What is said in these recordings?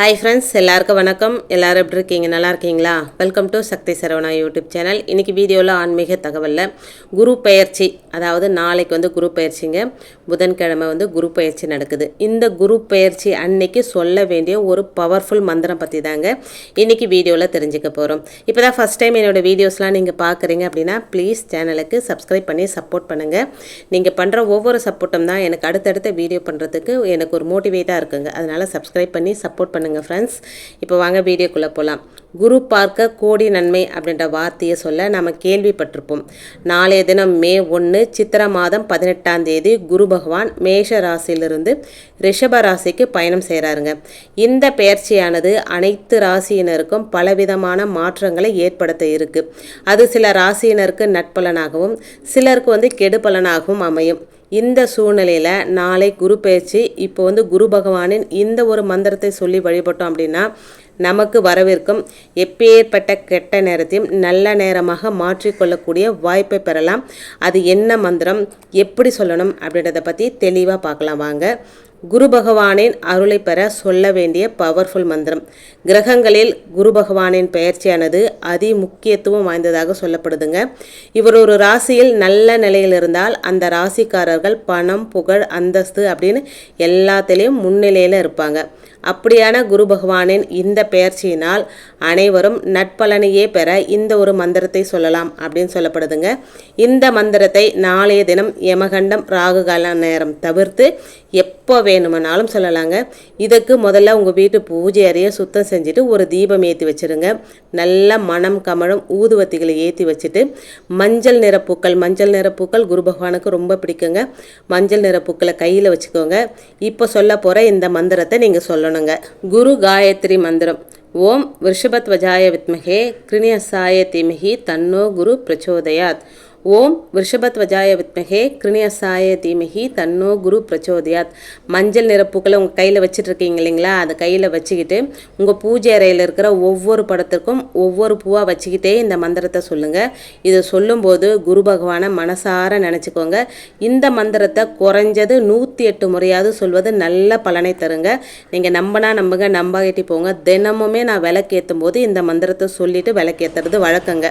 Hi friends எல்லாருக்கும் வணக்கம். எல்லாரும் எப்படி இருக்கீங்க? நல்லா இருக்கீங்களா? Welcome to Sakthi Saravana YouTube channel இன்றைக்கி வீடியோவில் ஆன்மீக தகவலில் குரு பயிற்சி அதாவது நாளைக்கு வந்து குரு பயிற்சிங்க புதன்கிழமை வந்து குரு பயிற்சி நடக்குது. இந்த குரு பயிற்சி அன்னைக்கு சொல்ல வேண்டிய ஒரு பவர்ஃபுல் மந்திரம் பற்றி தாங்க இன்றைக்கி வீடியோவில் தெரிஞ்சுக்க போகிறோம் இப்போ தான் ஃபஸ்ட் டைம் என்னோடய வீடியோஸ்லாம் நீங்கள் பார்க்குறீங்க அப்படின்னா ப்ளீஸ் சேனலுக்கு சப்ஸ்கிரைப் பண்ணி சப்போர்ட் பண்ணுங்கள் நீங்கள் பண்ணுற ஒவ்வொரு சப்போர்ட்டும் தான் எனக்கு அடுத்தடுத்த வீடியோ பண்ணுறதுக்கு எனக்கு ஒரு மோட்டிவேட்டாக இருக்குங்க. அதனால் சப்ஸ்கிரைப் பண்ணி சப்போர்ட் பண்ணுங்கள் ஃப்ரெண்ட்ஸ் இப்போ வாங்க வீடியோக்குள்ளே போகலாம் குரு பார்க்க கோடி நன்மை அப்படின்ற வார்த்தையை சொல்ல நம்ம கேள்விப்பட்டிருப்போம். நாளைய தினம் மே ஒன்று சித்திர மாதம் பதினெட்டாம் தேதி குரு பகவான் மேஷ ராசியிலிருந்து ரிஷப ராசிக்கு பயணம் செய்கிறாருங்க இந்த பெயர்ச்சியானது அனைத்து ராசியினருக்கும் பலவிதமான மாற்றங்களை ஏற்படுத்த இருக்கு. அது சில ராசியினருக்கு நட்பலனாகவும் சிலருக்கு வந்து கெடுபலனாகவும் அமையும். இந்த சூழ்நிலையில் நாளை குரு பயிற்சி இப்போ வந்து குரு பகவானின் இந்த ஒரு மந்திரத்தை சொல்லி வழிபட்டோம் அப்படின்னா நமக்கு வரவிருக்கும் எப்பேற்பட்ட கெட்ட நேரத்தையும் நல்ல நேரமாக மாற்றிக்கொள்ளக்கூடிய வாய்ப்பை பெறலாம். அது என்ன மந்திரம் எப்படி சொல்லணும் அப்படின்றத பற்றி தெளிவாக பார்க்கலாம். வாங்க. குரு பகவானின் அருளை பெற சொல்ல வேண்டிய பவர்ஃபுல் மந்திரம். கிரகங்களில் குரு பகவானின் பெயர்ச்சியானது அதி முக்கியத்துவம் வாய்ந்ததாக சொல்லப்படுதுங்க. இவர் ஒரு ராசியில் நல்ல நிலையில் இருந்தால் அந்த ராசிக்காரர்கள் பணம் புகழ் அந்தஸ்து அப்படின்னு எல்லாத்துலேயும் முன்னிலையில் இருப்பாங்க. அப்படியான குரு பகவானின் இந்த பெயர்ச்சியினால் அனைவரும் நட்பலனையே பெற இந்த ஒரு மந்திரத்தை சொல்லலாம் அப்படின்னு சொல்லப்படுதுங்க. இந்த மந்திரத்தை நாளைய தினம் யமகண்டம் ராகுகால நேரம் தவிர்த்து எப்போ வேணுமானாலும் சொல்லலாங்க. இதுக்கு முதல்ல உங்கள் வீட்டு பூஜை அறையை சுத்தம் செஞ்சுட்டு ஒரு தீபம் ஏற்றி வச்சுருங்க. நல்ல மனம் கமழும் ஊதுவத்திகளை ஏற்றி வச்சுட்டு மஞ்சள் நிற பூக்கள் மஞ்சள் நிற பூக்கள் குரு பகவானுக்கு ரொம்ப பிடிக்குங்க. மஞ்சள் நிற பூக்களை கையில் வச்சுக்கோங்க. இப்போ சொல்ல போகிற இந்த மந்திரத்தை நீங்கள் சொல்லணுங்க. குரு காயத்ரி மந்திரம். ஓம் விருஷபத்வஜாய வித்மகே கிருணியசாய தீமகி தன்னோ குரு பிரச்சோதயாத். ஓம் விஷபத்வஜாய வித்மகே கிருணியசாய தீமகி தன்னோ குரு பிரச்சோதயாத். மஞ்சள் நிற பூக்களை உங்கள் கையில் வச்சுட்டு இருக்கீங்க இல்லைங்களா? அதை கையில் வச்சுக்கிட்டு உங்கள் பூஜை அறையில் இருக்கிற ஒவ்வொரு படத்திற்கும் ஒவ்வொரு பூவாக வச்சுக்கிட்டே இந்த மந்திரத்தை சொல்லுங்கள் இதை சொல்லும்போது குரு பகவானை மனசார நினச்சிக்கோங்க. இந்த மந்திரத்தை குறைஞ்சது நூற்றி எட்டு முறையாவது சொல்வது நல்ல பலனை தருங்க. நீங்கள் நம்பினா நம்புங்க நம்பாகிட்டு போங்க. தினமுமே நான் விளக்கேற்றும் போது இந்த மந்திரத்தை சொல்லிவிட்டு விளக்கேற்றுறது வழக்கங்க.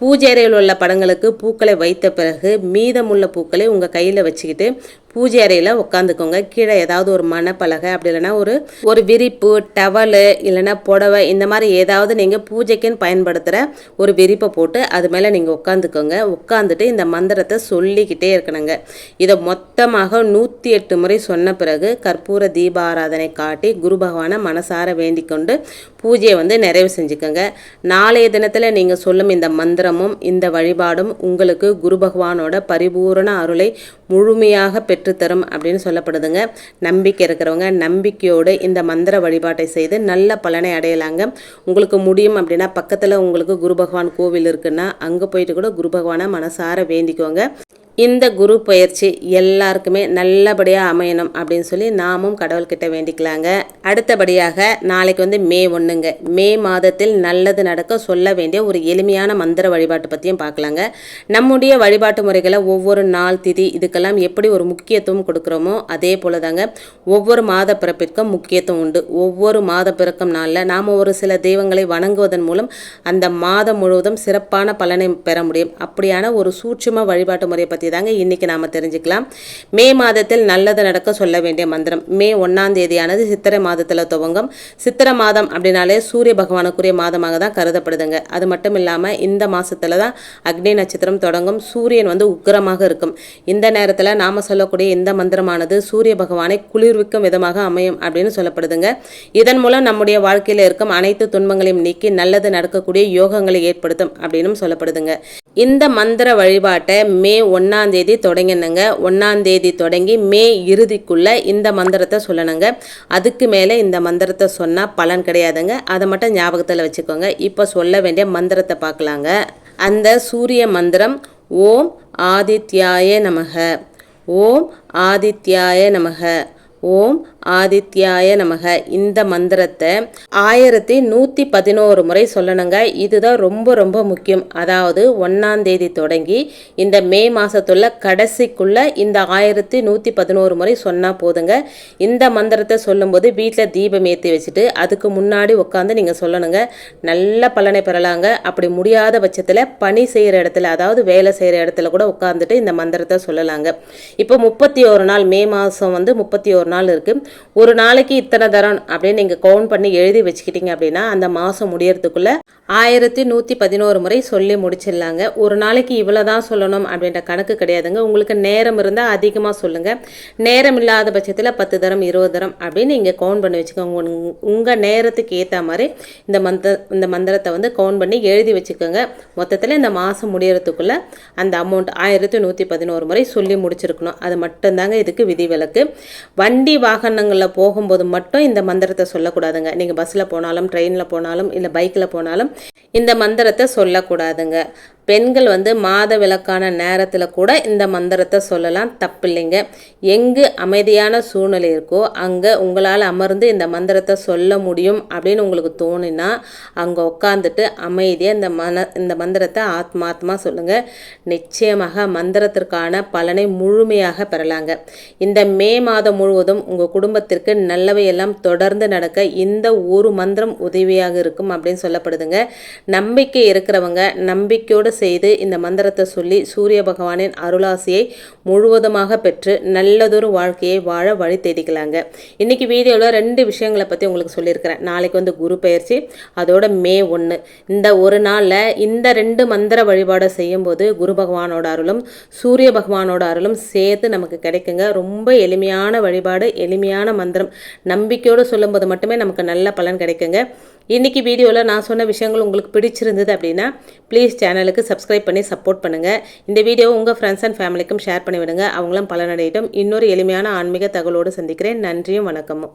பூஜை அறையில் உள்ள படங்களுக்கு பூக்கள் வைத்த பிறகு மீதமுள்ள பூக்களை உங்கள் கையில் வச்சுக்கிட்டு பூஜை அறையில் உட்காந்துக்கோங்க கீழே ஏதாவது ஒரு மணப்பலகை அப்படி இல்லைன்னா ஒரு ஒரு விரிப்பு டவலு இல்லைன்னா புடவை இந்த மாதிரி ஏதாவது நீங்கள் பூஜைக்குன்னு பயன்படுத்துகிற ஒரு விரிப்பை போட்டு அது மேலே நீங்கள் உட்காந்துக்கோங்க உட்காந்துட்டு இந்த மந்திரத்தை சொல்லிக்கிட்டே இருக்கணுங்க. இதை மொத்தமாக நூற்றி எட்டு முறை சொன்ன பிறகு கற்பூர தீபாராதனை காட்டி குரு பகவானை மனசார வேண்டிக்கொண்டு பூஜையை வந்து நிறைவு செஞ்சுக்கோங்க. நாளைய தினத்தில் நீங்கள் சொல்லும் இந்த மந்திரமும் இந்த வழிபாடும் உங்களுக்கு குரு பகவானோட பரிபூரண அருளை முழுமையாக பெற்று பெற்றுத்தரும் அப்படின்னு சொல்லப்படுதுங்க. நம்பிக்கை இருக்கிறவங்க நம்பிக்கையோடு இந்த மந்திர வழிபாட்டை செய்து நல்ல பலனை அடையலாங்க. உங்களுக்கு முடியும் அப்படின்னா பக்கத்தில் உங்களுக்கு குரு பகவான் கோவில் இருக்குன்னா அங்கே போயிட்டு கூட குரு பகவானை மனசார வேண்டிக்கோங்க. இந்த குரு பயிற்சி எல்லாருக்குமே நல்லபடியாக அமையணும் அப்படின்னு சொல்லி நாமும் கடவுள்கிட்ட வேண்டிக்கலாங்க. அடுத்தபடியாக நாளைக்கு வந்து மே ஒன்றுங்க மே மாதத்தில் நல்லது நடக்க சொல்ல வேண்டிய ஒரு எளிமையான மந்திர வழிபாட்டு பற்றியும் பார்க்கலாங்க. நம்முடைய வழிபாட்டு முறைகளை ஒவ்வொரு நாள் திதி இதுக்கெல்லாம் எப்படி ஒரு முக்கியத்துவம் கொடுக்குறோமோ அதே போல தாங்க ஒவ்வொரு மாத பிறப்பிற்கும் முக்கியத்துவம் உண்டு. ஒவ்வொரு மாத பிறக்கும் நாளில் நாம் ஒரு சில தெய்வங்களை வணங்குவதன் மூலம் அந்த மாதம் முழுவதும் சிறப்பான பலனை பெற முடியும். அப்படியான ஒரு சூட்சும வழிபாட்டு முறையை பற்றி பற்றி தாங்க இன்றைக்கி நாம் தெரிஞ்சுக்கலாம். மே மாதத்தில் நல்லது நடக்க சொல்ல வேண்டிய மந்திரம். மே ஒன்றாம் தேதியானது சித்திரை மாதத்தில் துவங்கும். சித்திரை மாதம் அப்படின்னாலே சூரிய பகவானுக்குரிய மாதமாக தான் கருதப்படுதுங்க. அது மட்டும் இல்லாமல் இந்த மாதத்தில் தான் அக்னி நட்சத்திரம் தொடங்கும். சூரியன் வந்து உக்கிரமாக இருக்கும். இந்த நேரத்தில் நாம் சொல்லக்கூடிய இந்த மந்திரமானது சூரிய பகவானை குளிர்விக்கும் விதமாக அமையும் அப்படின்னு சொல்லப்படுதுங்க. இதன் மூலம் நம்முடைய வாழ்க்கையில் இருக்கும் அனைத்து துன்பங்களையும் நீக்கி நல்லது நடக்கக்கூடிய யோகங்களை ஏற்படுத்தும் அப்படின்னு சொல்லப்படுதுங்க. இந்த மந்திர வழிபாட்டை மே ஒன்றாம் ஒன்றாந்தேதி தொடங்கினுங்க. ஒன்றாந்தேதி தொடங்கி மே இறுதிக்குள்ளே இந்த மந்திரத்தை சொல்லணுங்க. அதுக்கு மேலே இந்த மந்திரத்தை சொன்னால் பலன் கிடையாதுங்க. அதை மட்டும் ஞாபகத்தில் வச்சுக்கோங்க. இப்போ சொல்ல வேண்டிய மந்திரத்தை பார்க்கலாங்க. அந்த சூரிய மந்திரம் ஓம் ஆதித்யாய நமக. ஓம் ஆதித்யாய நமக. ஓம் ஆதித்யாய நமக. இந்த மந்திரத்தை ஆயிரத்தி நூற்றி பதினோரு முறை சொல்லணுங்க. இதுதான் ரொம்ப ரொம்ப முக்கியம். அதாவது ஒன்றாம் தேதி தொடங்கி இந்த மே மாதத்துள்ள கடைசிக்குள்ள இந்த ஆயிரத்தி நூற்றி பதினோரு முறை சொன்னால் போதுங்க. இந்த மந்திரத்தை சொல்லும்போது வீட்டில் தீபம் ஏற்றி வச்சுட்டு அதுக்கு முன்னாடி உட்காந்து நீங்கள் சொல்லணுங்க. நல்ல பலனை பெறலாங்க. அப்படி முடியாத பட்சத்தில் பணி செய்கிற இடத்துல அதாவது வேலை செய்கிற இடத்துல கூட உட்காந்துட்டு இந்த மந்திரத்தை சொல்லலாங்க. இப்போ முப்பத்தி ஒரு நாள் மே மாதம் வந்து முப்பத்தி ஒரு நாள் இருக்குது ஒரு நாளைக்கு இத்தனை தரம் அப்படின்னு நீங்கள் கவுண்ட் பண்ணி எழுதி வச்சுக்கிட்டீங்க அப்படின்னா அந்த மாதம் முடியறதுக்குள்ளே ஆயிரத்தி நூற்றி பதினோரு முறை சொல்லி முடிச்சிடலாங்க. ஒரு நாளைக்கு இவ்வளோ தான் சொல்லணும் அப்படின்ற கணக்கு கிடையாதுங்க. உங்களுக்கு நேரம் இருந்தால் அதிகமாக சொல்லுங்கள் நேரம் இல்லாத பட்சத்தில் பத்து தரம் இருபது தரம் அப்படின்னு நீங்கள் கவுண்ட் பண்ணி வச்சுக்கோங்க. உங்கள் நேரத்துக்கு ஏற்ற மாதிரி இந்த மந்திர இந்த மந்திரத்தை வந்து கவுண்ட் பண்ணி எழுதி வச்சுக்கோங்க. மொத்தத்தில் இந்த மாதம் முடியறதுக்குள்ளே அந்த அமௌண்ட் ஆயிரத்தி நூற்றி பதினோரு முறை சொல்லி முடிச்சிருக்கணும். அது மட்டும்தாங்க இதுக்கு விதிவிலக்கு. வண்டி வாகனங்களில் போகும்போது மட்டும் இந்த மந்திரத்தை சொல்லக்கூடாதுங்க. நீங்கள் பஸ்ஸில் போனாலும் ட்ரெயினில் போனாலும் இல்லை பைக்கில் போனாலும் இந்த மந்திரத்தை சொல்லக்கூடாதுங்க. பெண்கள் வந்து மாத விளக்கான நேரத்தில் கூட இந்த மந்திரத்தை சொல்லலாம். தப்பில்லைங்க. எங்கு அமைதியான சூழ்நிலை இருக்கோ அங்கே உங்களால் அமர்ந்து இந்த மந்திரத்தை சொல்ல முடியும் அப்படின்னு உங்களுக்கு தோணினா அங்கே உட்காந்துட்டு அமைதியாக இந்த மன இந்த மந்திரத்தை ஆத்மாத்மா சொல்லுங்கள் நிச்சயமாக மந்திரத்திற்கான பலனை முழுமையாக பெறலாங்க. இந்த மே மாதம் முழுவதும் உங்கள் குடும்பத்திற்கு நல்லவையெல்லாம் தொடர்ந்து நடக்க இந்த ஒரு மந்திரம் உதவியாக இருக்கும் அப்படின்னு சொல்லப்படுதுங்க. நம்பிக்கை இருக்கிறவங்க நம்பிக்கையோடு செய்து இந்த மந்திரத்தை சொல்லி சூரிய பகவானின் அருளாசியை முழுவதுமாக பெற்று நல்லதொரு வாழ்க்கையை வாழ வழி தேடிக்கலாங்க. இன்றைக்கி வீடியோவில் ரெண்டு விஷயங்களை பற்றி உங்களுக்கு சொல்லியிருக்கிறேன். நாளைக்கு வந்து குரு பயிற்சி அதோட மே ஒன்று இந்த ஒரு நாளில் இந்த ரெண்டு மந்திர வழிபாடை செய்யும்போது குரு பகவானோட அருளும் சூரிய பகவானோட அருளும் சேர்த்து நமக்கு கிடைக்குங்க. ரொம்ப எளிமையான வழிபாடு எளிமையான மந்திரம். நம்பிக்கையோடு சொல்லும்போது மட்டுமே நமக்கு நல்ல பலன் கிடைக்குங்க. இன்றைக்கி வீடியோவில் நான் சொன்ன விஷயங்கள் உங்களுக்கு பிடிச்சிருந்தது அப்படின்னா ப்ளீஸ் சேனலுக்கு சப்ஸ்கிரைப் பண்ணி சப்போர்ட் பண்ணுங்கள் இந்த வீடியோ உங்கள் ஃப்ரெண்ட்ஸ் அண்ட் ஃபேமிலிக்கும் ஷேர் பண்ணி விடுங்க அவங்களும் பலனடையிட்டும். இன்னொரு எளிமையான ஆன்மீக தகவலோடு சந்திக்கிறேன். நன்றியும் வணக்கமும்.